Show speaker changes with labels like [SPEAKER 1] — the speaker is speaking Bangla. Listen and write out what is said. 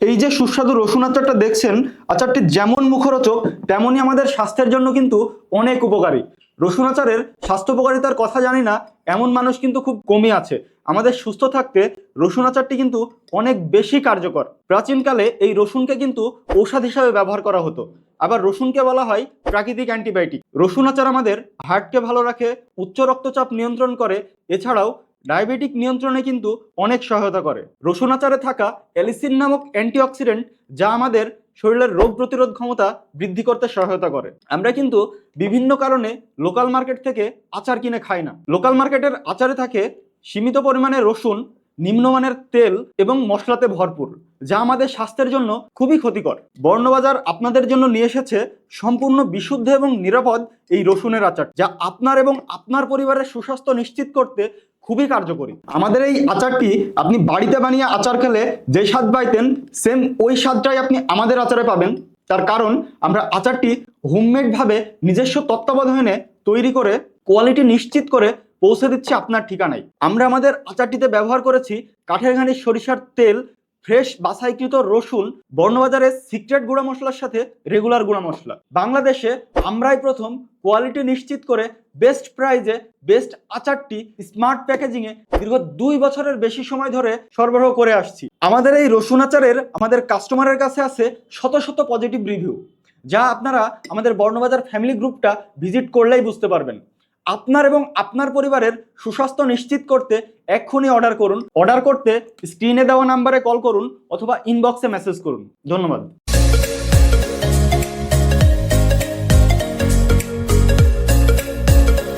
[SPEAKER 1] এই যে সুস্বাদু রসুন আচারটা দেখছেন, আচারটি যেমন মুখরোচক, তেমনই আমাদের স্বাস্থ্যের জন্য কিন্তু অনেক উপকারী। রসুন আচারের স্বাস্থ্য উপকারিতার কথা জানি না, এমন মানুষ কিন্তু খুব কমই আছে। আমাদের সুস্থ থাকতে রসুন আচারটি কিন্তু অনেক বেশি কার্যকর। প্রাচীনকালে এই রসুনকে কিন্তু ঔষধ হিসাবে ব্যবহার করা হতো। আবার রসুনকে বলা হয় প্রাকৃতিক অ্যান্টিবায়োটিক। রসুন আচার আমাদের হার্টকে ভালো রাখে, উচ্চ রক্তচাপ নিয়ন্ত্রণ করে। এছাড়াও ডায়াবেটিক নিয়ন্ত্রণে কিন্তু অনেক সহায়তা করে। রসুন আচারে থাকা অ্যালিসিন নামক অ্যান্টিঅক্সিডেন্ট যা আমাদের শরীরের রোগ প্রতিরোধ ক্ষমতা বৃদ্ধি করতে সহায়তা করে। আমরা কিন্তু বিভিন্ন কারণে লোকাল মার্কেট থেকে আচার কিনে খাই না। লোকাল মার্কেটের আচারে থাকে সীমিত পরিমাণে রসুন, নিম্নমানের তেল এবং মশলাতে ভরপুর, যা আমাদের স্বাস্থ্যের জন্য খুবই ক্ষতিকর। বর্ণবাজার আপনাদের জন্য নিয়ে এসেছে সম্পূর্ণ বিশুদ্ধ এবং নিরাপদ এই রসুনের আচার, যা আপনার এবং আপনার পরিবারের সুস্বাস্থ্য নিশ্চিত করতে খুবই কার্যকরী। আমাদের এই আচারটি আপনি বাড়িতে বানিয়ে আচার খেলে যে স্বাদ পাইতেন সেম ওই স্বাদটাই আপনি আমাদের আচারে পাবেন। তার কারণ, আমরা আচারটি হোমমেড ভাবে নিজস্ব তত্ত্বাবধানে তৈরি করে কোয়ালিটি নিশ্চিত করে পৌঁছে দিচ্ছি আপনার ঠিকানায়। আমরা আমাদের আচারটিতে ব্যবহার করেছি কাঠের ঘানির সরিষার তেল ফ্রেশ বাছাইকৃত রসুন, বর্ণবাজারের সিক্রেট গুঁড়া মশলার সাথে রেগুলার গুঁড়া মশলা। বাংলাদেশে আমরাই প্রথম কোয়ালিটি নিশ্চিত করে বেস্ট প্রাইজে বেস্ট আচারটি স্মার্ট প্যাকেজিংয়ে দীর্ঘ দুই বছরের বেশি সময় ধরে সরবরাহ করে আসছি। আমাদের এই রসুন আচারের আমাদের কাস্টমারের কাছে আছে শত শত পজিটিভ রিভিউ, যা আপনারা আমাদের বর্ণবাজার ফ্যামিলি গ্রুপটা ভিজিট করলেই বুঝতে পারবেন। আপনার এবং আপনার পরিবারের সুস্বাস্থ্য নিশ্চিত করতে এক্ষুনি অর্ডার করুন। অর্ডার করতে স্ক্রিনে দেওয়া নাম্বারে কল করুন অথবা ইনবক্সে মেসেজ করুন। ধন্যবাদ।